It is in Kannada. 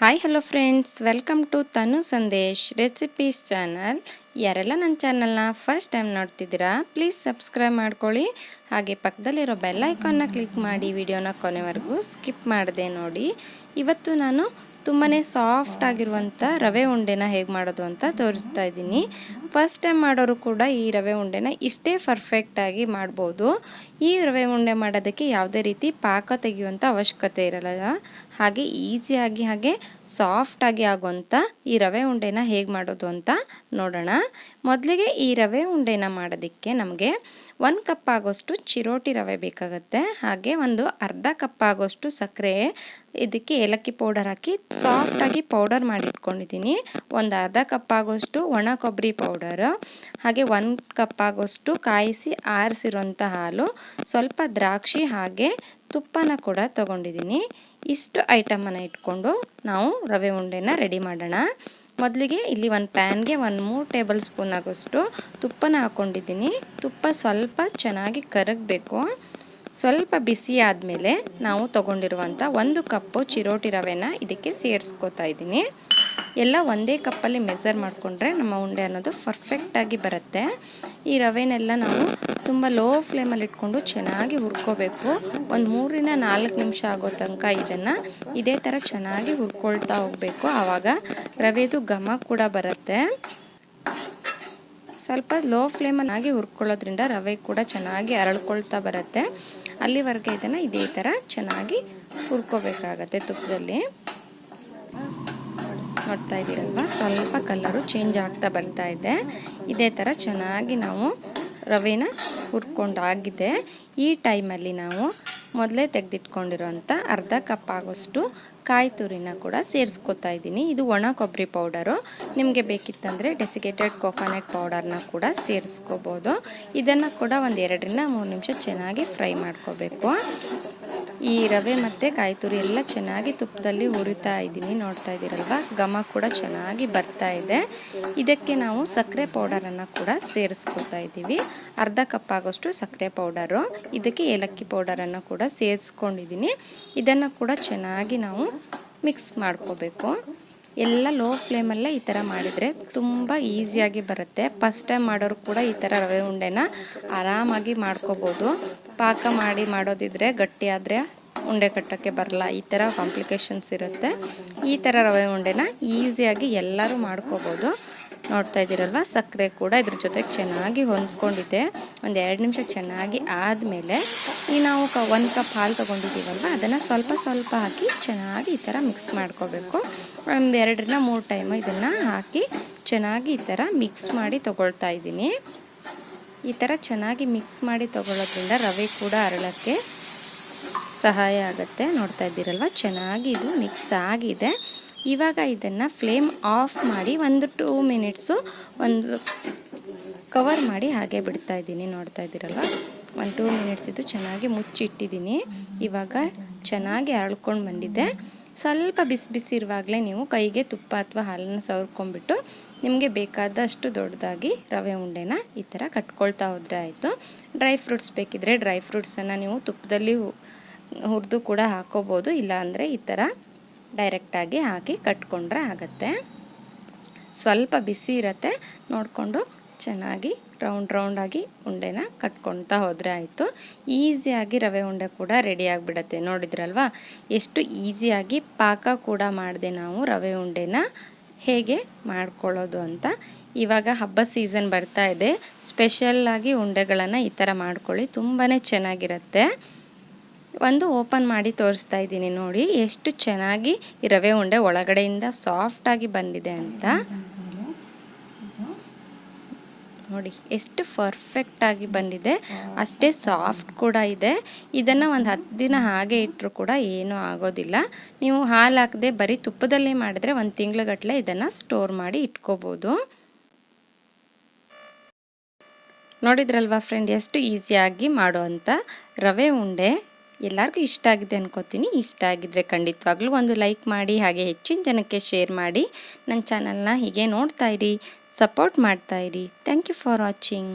Hi hello friends welcome to Tanu Sandesh recipes channel ಯಾರೆಲ್ಲ ನನ್ನ ಚಾನಲ್ನ ಫಸ್ಟ್ ಟೈಮ್ ನೋಡ್ತಿದ್ದೀರಾ ಪ್ಲೀಸ್ ಸಬ್ಸ್ಕ್ರೈಬ್ ಮಾಡ್ಕೊಳ್ಳಿ. ಹಾಗೆ ಪಕ್ಕದಲ್ಲಿರೋ ಬೆಲ್ ಐಕಾನ್ನ ಕ್ಲಿಕ್ ಮಾಡಿ ವಿಡಿಯೋನ ಕೊನೆವರೆಗೂ ಸ್ಕಿಪ್ ಮಾಡಿದೆ ನೋಡಿ. ಇವತ್ತು ನಾನು ತುಂಬಾ ಸಾಫ್ಟ್ ಆಗಿರುವಂಥ ರವೆ ಉಂಡೆನ ಹೇಗೆ ಮಾಡೋದು ಅಂತ ತೋರಿಸ್ತಾ ಇದ್ದೀನಿ. ಫಸ್ಟ್ ಟೈಮ್ ಮಾಡೋರು ಕೂಡ ಈ ರವೆ ಉಂಡೆನ ಇಷ್ಟೇ ಪರ್ಫೆಕ್ಟಾಗಿ ಮಾಡ್ಬೋದು. ಈ ರವೆ ಉಂಡೆ ಮಾಡೋದಕ್ಕೆ ಯಾವುದೇ ರೀತಿ ಪಾಕ ತೆಗೆಯುವಂಥ ಅವಶ್ಯಕತೆ ಇರಲ್ಲ. ಹಾಗೆ ಈಸಿಯಾಗಿ ಹಾಗೆ ಸಾಫ್ಟಾಗಿ ಆಗುವಂಥ ಈ ರವೆ ಉಂಡೆನ ಹೇಗೆ ಮಾಡೋದು ಅಂತ ನೋಡೋಣ. ಮೊದಲಿಗೆ ಈ ರವೆ ಉಂಡೆನ ಮಾಡೋದಕ್ಕೆ ನಮಗೆ ಒಂದು ಕಪ್ ಆಗೋಷ್ಟು ಚಿರೋಟಿ ರವೆ ಬೇಕಾಗುತ್ತೆ. ಹಾಗೆ ಒಂದು ಅರ್ಧ ಕಪ್ ಆಗೋಷ್ಟು ಸಕ್ಕರೆ, ಇದಕ್ಕೆ ಏಲಕ್ಕಿ ಪೌಡರ್ ಹಾಕಿ ಸಾಫ್ಟಾಗಿ ಪೌಡರ್ ಮಾಡಿಟ್ಕೊಂಡಿದ್ದೀನಿ. ಒಂದು ಅರ್ಧ ಕಪ್ ಆಗೋಷ್ಟು ಒಣ ಕೊಬ್ಬರಿ ಪೌಡರ್ ಹಾಗೆ ಒಂದು ಕಪ್ ಆಗೋಷ್ಟು ಕಾಯಿಸಿ ಆರಿಸಿರೋಂಥ ಹಾಲು, ಸ್ವಲ್ಪ ದ್ರಾಕ್ಷಿ ಹಾಗೆ ತುಪ್ಪನ ಕೂಡ ತೊಗೊಂಡಿದ್ದೀನಿ ಇಷ್ಟು ಐಟಮನ್ನು ಇಟ್ಕೊಂಡು ನಾವು ರವೆ ಉಂಡೆನ ರೆಡಿ ಮಾಡೋಣ. ಮೊದಲಿಗೆ ಇಲ್ಲಿ ಒಂದು ಪ್ಯಾನ್ಗೆ ಒಂದು ಮೂರು ಟೇಬಲ್ ಸ್ಪೂನ್ ಆಗೋಷ್ಟು ತುಪ್ಪನ ಹಾಕ್ಕೊಂಡಿದ್ದೀನಿ ತುಪ್ಪ ಸ್ವಲ್ಪ ಚೆನ್ನಾಗಿ ಕರಗಬೇಕು. ಸ್ವಲ್ಪ ಬಿಸಿ ಆದಮೇಲೆ ನಾವು ತಗೊಂಡಿರುವಂಥ ಒಂದು ಕಪ್ಪು ಚಿರೋಟಿ ರವೆನ ಇದಕ್ಕೆ ಸೇರಿಸ್ಕೋತಾ ಇದ್ದೀನಿ. ಎಲ್ಲ ಒಂದೇ ಕಪ್ಪಲ್ಲಿ ಮೆಸರ್ ಮಾಡಿಕೊಂಡ್ರೆ ನಮ್ಮ ಉಂಡೆ ಅನ್ನೋದು ಪರ್ಫೆಕ್ಟಾಗಿ ಬರುತ್ತೆ. ಈ ರವೆನೆಲ್ಲ ನಾವು ತುಂಬ ಲೋ ಫ್ಲೇಮಲ್ಲಿ ಇಟ್ಕೊಂಡು ಚೆನ್ನಾಗಿ ಹುರ್ಕೋಬೇಕು. ಒಂದು ಮೂರರಿಂದ ನಾಲ್ಕು ನಿಮಿಷ ಆಗೋ ತನಕ ಇದನ್ನು ಇದೇ ಥರ ಚೆನ್ನಾಗಿ ಹುರ್ಕೊಳ್ತಾ ಹೋಗಬೇಕು. ಆವಾಗ ರವೆದು ಘಮ ಕೂಡ ಬರುತ್ತೆ. ಸ್ವಲ್ಪ ಲೋ ಫ್ಲೇಮಲ್ಲಿ ಆಗಿ ಹುರ್ಕೊಳ್ಳೋದ್ರಿಂದ ರವೆ ಕೂಡ ಚೆನ್ನಾಗಿ ಅರಳ್ಕೊಳ್ತಾ ಬರುತ್ತೆ. ಅಲ್ಲಿವರೆಗೆ ಇದನ್ನು ಇದೇ ಥರ ಚೆನ್ನಾಗಿ ಹುರ್ಕೋಬೇಕಾಗತ್ತೆ ತುಪ್ಪದಲ್ಲಿ. ನೋಡ್ತಾ ಇದ್ದೀರಲ್ವ? ಸ್ವಲ್ಪ ಕಲರು ಚೇಂಜ್ ಆಗ್ತಾ ಬರ್ತಾ ಇದೆ. ಇದೇ ಥರ ಚೆನ್ನಾಗಿ ನಾವು ರವೆನ ಹುರ್ಕೊಂಡಾಗಿದೆ. ಈ ಟೈಮಲ್ಲಿ ನಾವು ಮೊದಲೇ ತೆಗೆದಿಟ್ಕೊಂಡಿರೋಂಥ ಅರ್ಧ ಕಪ್ ಆಗೋಷ್ಟು ಕಾಯಿ ತುರಿನ ಕೂಡ ಸೇರಿಸ್ಕೊತಾ ಇದ್ದೀನಿ. ಇದು ಒಣ ಕೊಬ್ಬರಿ ಪೌಡರು. ನಿಮಗೆ ಬೇಕಿತ್ತಂದರೆ ಡೆಸಿಕೇಟೆಡ್ ಕೋಕೋನಟ್ ಪೌಡರ್ನ ಕೂಡ ಸೇರಿಸ್ಕೋಬೋದು. ಇದನ್ನು ಕೂಡ ಒಂದು ಎರಡರಿಂದ ಮೂರು ನಿಮಿಷ ಚೆನ್ನಾಗಿ ಫ್ರೈ ಮಾಡ್ಕೋಬೇಕು. ಈ ರವೆ ಮತ್ತು ಕಾಯಿ ತುರಿ ಎಲ್ಲ ಚೆನ್ನಾಗಿ ತುಪ್ಪದಲ್ಲಿ ಹುರಿತಾ ಇದ್ದೀನಿ. ನೋಡ್ತಾ ಇದ್ದೀರಲ್ವ? ಘಮ ಕೂಡ ಚೆನ್ನಾಗಿ ಬರ್ತಾ ಇದೆ. ಇದಕ್ಕೆ ನಾವು ಸಕ್ಕರೆ ಪೌಡರನ್ನು ಕೂಡ ಸೇರಿಸ್ಕೊತಾ ಇದ್ದೀವಿ. ಅರ್ಧ ಕಪ್ ಆಗೋಷ್ಟು ಸಕ್ಕರೆ ಪೌಡರು ಇದಕ್ಕೆ ಏಲಕ್ಕಿ ಪೌಡರನ್ನು ಕೂಡ ಸೇರಿಸ್ಕೊಂಡಿದ್ದೀನಿ. ಇದನ್ನು ಕೂಡ ಚೆನ್ನಾಗಿ ನಾವು ಮಿಕ್ಸ್ ಮಾಡ್ಕೋಬೇಕು. ಎಲ್ಲ ಲೋ ಫ್ಲೇಮಲ್ಲೇ ಈ ಥರ ಮಾಡಿದರೆ ತುಂಬ ಈಸಿಯಾಗಿ ಬರುತ್ತೆ. ಫಸ್ಟ್ ಟೈಮ್ ಮಾಡೋರು ಕೂಡ ಈ ಥರ ರವೆ ಉಂಡೆನ ಆರಾಮಾಗಿ ಮಾಡ್ಕೋಬೋದು. ಪಾಕ ಮಾಡಿ ಮಾಡೋದಿದ್ರೆ ಗಟ್ಟಿಯಾದರೆ ಉಂಡೆ ಕಟ್ಟೋಕ್ಕೆ ಬರಲ್ಲ. ಈ ಥರ ಕಾಂಪ್ಲಿಕೇಶನ್ಸ್ ಇರುತ್ತೆ. ಈ ಥರ ರವೆ ಉಂಡೆನ ಈಸಿಯಾಗಿ ಎಲ್ಲರೂ ಮಾಡ್ಕೋಬೋದು. ನೋಡ್ತಾ ಇದ್ದೀರಲ್ವ? ಸಕ್ಕರೆ ಕೂಡ ಇದ್ರ ಜೊತೆಗೆ ಚೆನ್ನಾಗಿ ಹೊಂದ್ಕೊಂಡಿದೆ. ಒಂದು ಎರಡು ನಿಮಿಷ ಚೆನ್ನಾಗಿ ಆದಮೇಲೆ ಈ ನಾವು ಕ ಒಂದು ಕಪ್ ಹಾಲು ತೊಗೊಂಡಿದ್ದೀವಲ್ವ? ಅದನ್ನು ಸ್ವಲ್ಪ ಸ್ವಲ್ಪ ಹಾಕಿ ಚೆನ್ನಾಗಿ ಈ ಥರ ಮಿಕ್ಸ್ ಮಾಡ್ಕೋಬೇಕು. ಒಂದು ಎರಡರಿಂದ ಮೂರು ಟೈಮು ಇದನ್ನು ಹಾಕಿ ಚೆನ್ನಾಗಿ ಈ ಥರ ಮಿಕ್ಸ್ ಮಾಡಿ ತೊಗೊಳ್ತಾ ಇದ್ದೀನಿ. ಈ ಥರ ಚೆನ್ನಾಗಿ ಮಿಕ್ಸ್ ಮಾಡಿ ತಗೊಳ್ಳೋದ್ರಿಂದ ರವೆ ಕೂಡ ಅರಳೋಕ್ಕೆ ಸಹಾಯ ಆಗುತ್ತೆ. ನೋಡ್ತಾ ಇದ್ದೀರಲ್ವ? ಚೆನ್ನಾಗಿ ಇದು ಮಿಕ್ಸ್ ಆಗಿದೆ. ಇವಾಗ ಇದನ್ನು ಫ್ಲೇಮ್ ಆಫ್ ಮಾಡಿ ಒಂದು ಟೂ ಮಿನಿಟ್ಸು ಒಂದು ಕವರ್ ಮಾಡಿ ಹಾಗೆ ಬಿಡ್ತಾ ಇದ್ದೀನಿ. ನೋಡ್ತಾ ಇದ್ದೀರಲ್ವ? ಒಂದು ಟೂ ಮಿನಿಟ್ಸ್ ಇದು ಚೆನ್ನಾಗಿ ಮುಚ್ಚಿಟ್ಟಿದ್ದೀನಿ. ಇವಾಗ ಚೆನ್ನಾಗಿ ಅರಳ್ಕೊಂಡು ಬಂದಿದೆ. ಸ್ವಲ್ಪ ಬಿಸಿ ಬಿಸಿ ಇರುವಾಗಲೇ ನೀವು ಕೈಗೆ ತುಪ್ಪ ಅಥವಾ ಹಾಲನ್ನು ಸವರ್ಕೊಂಡ್ಬಿಟ್ಟು ನಿಮಗೆ ಬೇಕಾದಷ್ಟು ದೊಡ್ಡದಾಗಿ ರವೆ ಉಂಡೆನ ಈ ಥರ ಕಟ್ಕೊಳ್ತಾ ಹೋದರೆ ಆಯಿತು. ಡ್ರೈ ಫ್ರೂಟ್ಸ್ ಬೇಕಿದ್ರೆ ಡ್ರೈ ಫ್ರೂಟ್ಸನ್ನು ನೀವು ತುಪ್ಪದಲ್ಲಿ ಹುರಿದು ಕೂಡ ಹಾಕೋಬೋದು, ಇಲ್ಲಾಂದರೆ ಈ ಥರ ಡೈರೆಕ್ಟಾಗಿ ಹಾಕಿ ಕಟ್ಕೊಂಡ್ರೆ ಆಗುತ್ತೆ. ಸ್ವಲ್ಪ ಬಿಸಿ ಇರತ್ತೆ, ನೋಡಿಕೊಂಡು ಚೆನ್ನಾಗಿ ರೌಂಡ್ ರೌಂಡಾಗಿ ಉಂಡೆನ ಕಟ್ಕೊಳ್ತಾ ಹೋದರೆ ಆಯಿತು. ಈಸಿಯಾಗಿ ರವೆ ಉಂಡೆ ಕೂಡ ರೆಡಿ ಆಗಿಬಿಡತ್ತೆ. ನೋಡಿದ್ರಲ್ವಾ? ಎಷ್ಟು ಈಸಿಯಾಗಿ ಪಾಕ ಕೂಡ ಮಾಡಿದೆ ನಾವು ರವೆ ಉಂಡೆನ ಹೇಗೆ ಮಾಡ್ಕೊಳ್ಳೋದು ಅಂತ. ಇವಾಗ ಹಬ್ಬ ಸೀಸನ್ ಬರ್ತಾ ಇದೆ. ಸ್ಪೆಷಲ್ಲಾಗಿ ಉಂಡೆಗಳನ್ನು ಈ ಥರ ಮಾಡ್ಕೊಳ್ಳಿ. ತುಂಬಾ ಚೆನ್ನಾಗಿರುತ್ತೆ. ಒಂದು ಓಪನ್ ಮಾಡಿ ತೋರಿಸ್ತಾ ಇದ್ದೀನಿ ನೋಡಿ. ಎಷ್ಟು ಚೆನ್ನಾಗಿ ರವೆ ಉಂಡೆ ಒಳಗಡೆಯಿಂದ ಸಾಫ್ಟಾಗಿ ಬಂದಿದೆ ಅಂತ. ನೋಡಿ, ಎಷ್ಟು ಪರ್ಫೆಕ್ಟಾಗಿ ಬಂದಿದೆ. ಅಷ್ಟೇ ಸಾಫ್ಟ್ ಕೂಡ ಇದೆ. ಇದನ್ನು ಒಂದು ಹತ್ತು ದಿನ ಹಾಗೆ ಇಟ್ಟರು ಕೂಡ ಏನೂ ಆಗೋದಿಲ್ಲ. ನೀವು ಹಾಲು ಹಾಕದೆ ಬರೀ ತುಪ್ಪದಲ್ಲೇ ಮಾಡಿದ್ರೆ ಒಂದು ತಿಂಗ್ಳುಗಟ್ಟಲೆ ಇದನ್ನು ಸ್ಟೋರ್ ಮಾಡಿ ಇಟ್ಕೋಬೋದು. ನೋಡಿದ್ರಲ್ವಾ ಫ್ರೆಂಡ್ ಎಷ್ಟು ಈಸಿಯಾಗಿ ಮಾಡುವಂಥ ರವೆ ಉಂಡೆ. ಎಲ್ಲರಿಗೂ ಇಷ್ಟ ಆಗಿದೆ ಅನ್ಕೋತೀನಿ. ಇಷ್ಟ ಆಗಿದ್ರೆ ಖಂಡಿತವಾಗ್ಲೂ ಒಂದು ಲೈಕ್ ಮಾಡಿ, ಹಾಗೆ ಹೆಚ್ಚಿನ ಜನಕ್ಕೆ ಶೇರ್ ಮಾಡಿ. ನನ್ನ ಚಾನಲ್ನ ಹೀಗೆ ನೋಡ್ತಾ ಇರಿ. ಸಪೋರ್ಟ್ ಮಾಡ್ತಾ ಇರಿ. Thank you for watching